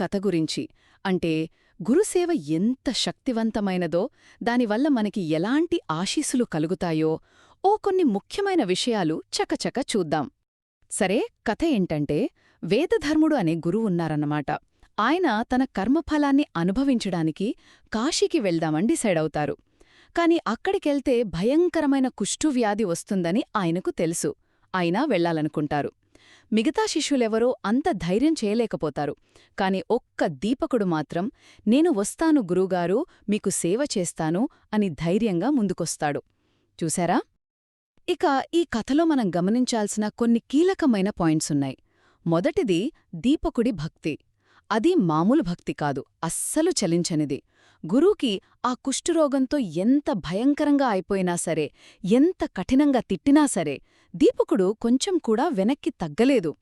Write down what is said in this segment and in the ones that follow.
కథ గురించి. అంటే గురుసేవ ఎంత శక్తివంతమైనదో దానివల్ల మనకి ఎలాంటి ఆశీస్సులు కలుగుతాయో ఓ కొన్ని ముఖ్యమైన విషయాలు చకచక చూద్దాం. సరే కథ ఏంటంటే వేదధర్ముడు అనే గురువున్నారన్నమాట ఆయన తన కర్మఫలాన్ని అనుభవించడానికి కాశీకి వెళ్దామని డిసైడవుతారు కాని అక్కడికెళ్తే భయంకరమైన కుష్ఠువ్యాధి వస్తుందని ఆయనకు తెలుసు. అయినా వెళ్ళాలనుకుంటారు మిగతా శిష్యులెవరో అంత ధైర్యం చేయలేకపోతారు. కాని ఒక్క దీపకుడు మాత్రం నేను వస్తాను గురువుగారు మీకు సేవ చేస్తాను అని ధైర్యంగా ముందుకొస్తాడు. చూశారా? ఇక ఈ కథలో మనం గమనించాల్సిన కొన్ని కీలకమైన పాయింట్సున్నాయి మొదటిది దీపకుడి భక్తి. అది మామూలు భక్తి కాదు అస్సలు చలించనిది. గురూకి ఆ కుష్ఠురోగంతో ఎంత భయంకరంగా అయిపోయినా సరే ఎంత కఠినంగా తిట్టినా సరే దీపకుడు కొంచెం కూడా వెనక్కి తగ్గలేదు.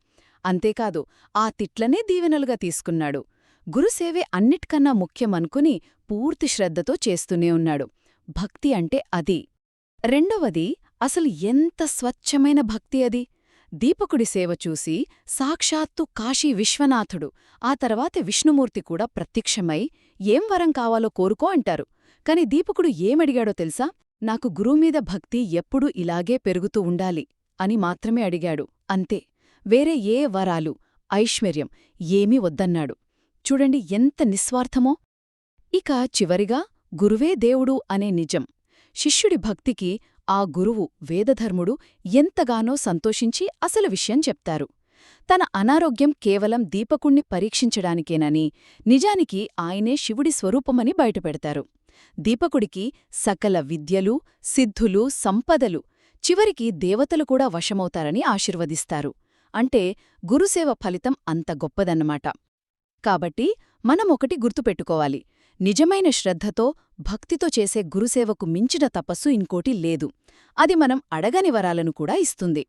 అంతేకాదు ఆ తిట్లనే దీవెనలుగా తీసుకున్నాడు. గురుసేవే అన్నిటికన్నా ముఖ్యమనుకుని పూర్తి శ్రద్ధతో చేస్తూనే ఉన్నాడు. భక్తి అంటే అది. రెండవది అసలు ఎంత స్వచ్ఛమైన భక్తి అది? దీపకుడి సేవ చూసి సాక్షాత్తు కాశీ విశ్వనాథుడు. ఆ తర్వాత విష్ణుమూర్తి కూడా ప్రత్యక్షమై ఏం వరం కావాలో కోరుకో అంటారు. కాని దీపకుడు ఏమడిగాడో తెలుసా? నాకు గురువుమీద భక్తి ఎప్పుడూ ఇలాగే పెరుగుతూ ఉండాలి అని మాత్రమే అడిగాడు. అంతే. వేరే ఏ వరాలు ఐశ్వర్యం ఏమీ వద్దన్నాడు. చూడండి ఎంత నిస్వార్థమో! ఇక చివరిగా గురువే దేవుడు అనే నిజం. శిష్యుడి భక్తికి ఆ గురువు వేదధర్ముడు ఎంతగానో సంతోషించి అసలు విషయం చెప్తారు. తన అనారోగ్యం కేవలం దీపకుణ్ణి పరీక్షించడానికేనని నిజానికి ఆయనే శివుడి స్వరూపమని బయటపెడతారు. దీపకుడికి సకల విద్యలు సిద్ధులు సంపదలు చివరికి దేవతలు కూడా వశమవుతారని ఆశీర్వదిస్తారు. అంటే గురుసేవ ఫలితం అంత గొప్పదన్నమాట. కాబట్టి మనమొకటి గుర్తుపెట్టుకోవాలి. నిజమైన శ్రద్ధతో భక్తితో చేసే గురుసేవకు మించిన తపస్సు ఇంకోటి లేదు. అది మనం అడగని వరాలను కూడా ఇస్తుంది.